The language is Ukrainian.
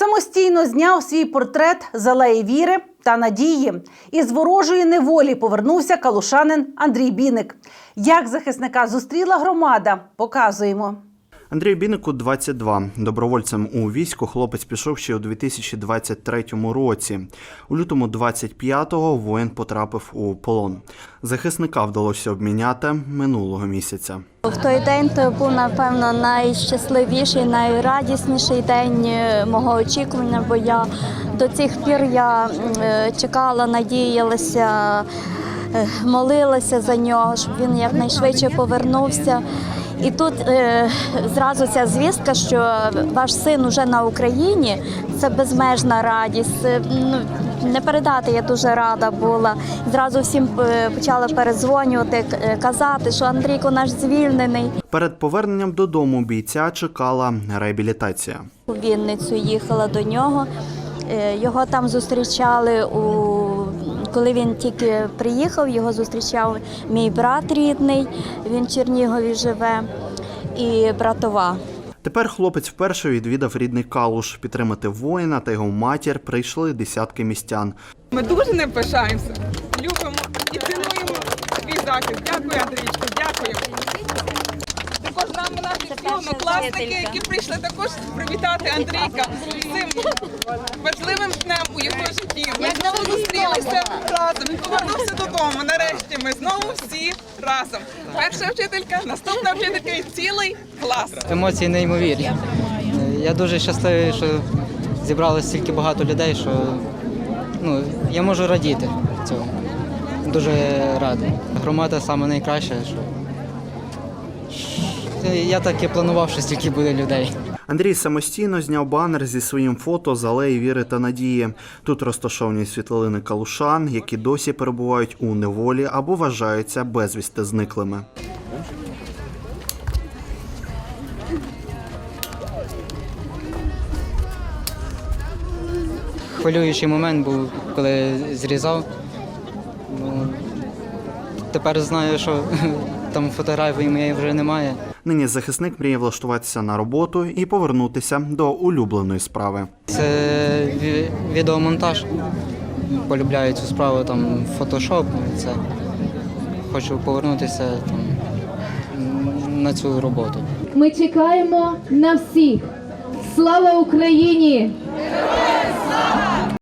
Самостійно зняв свій портрет з алеї віри та надії. Із ворожої неволі повернувся калушанин Андрій Біник. Як захисника зустріла громада, показуємо. Андрію Бінику 22. Добровольцем у війську хлопець пішов ще у 2023 році. У лютому 25-го воїн потрапив у полон. Захисника вдалося обміняти минулого місяця. В той день то був напевно найщасливіший, найрадісніший день е, мого очікування, бо я до цих пір я е, чекала, надіялася, е, молилася за нього, щоб він якнайшвидше повернувся. І тут е, зразу ця звістка, що ваш син уже на Україні, це безмежна радість. Ну, не передати, я дуже рада була. Зразу всім е, почали перезвонювати, е, казати, що Андрійко наш звільнений. Перед поверненням додому бійця чекала реабілітація. У Вінницю їхала до нього. Е, Його там зустрічали у коли він тільки приїхав, його зустрічав мій брат рідний, він в Чернігові живе, і братова. Тепер хлопець вперше відвідав рідний Калуш. Підтримати воїна та його матір прийшли десятки містян. Ми дуже ним пишаємося, любимо і цінуємо твій захист. Дякую, Андрійчко, дякую. Також з нами наші однокласники, які прийшли також привітати Андрійка з цим важливим днем у його житті. Ми знову зустрілися разом. Повернувся додому. Нарешті ми знову всі разом. Перша вчителька, наступна вчителька і цілий клас. Емоції неймовірні. Я дуже щасливий, що зібралося стільки багато людей, що ну, я можу радіти цьому. Дуже радий. Громада найкраща. Що... Я так і планував, що стільки буде людей. Андрій самостійно зняв банер зі своїм фото з алеї віри та надії. Тут розташовані світлини калушан, які досі перебувають у неволі або вважаються безвісти зниклими. Хвилюючий момент був, коли зрізав. Ну, тепер знаю, що там фотографії моєї вже немає. Нині захисник мріє влаштуватися на роботу і повернутися до улюбленої справи. Це відеомонтаж. Полюбляю цю справу, там фотошоп. Це. Хочу повернутися там, на цю роботу. Ми чекаємо на всіх. Слава Україні!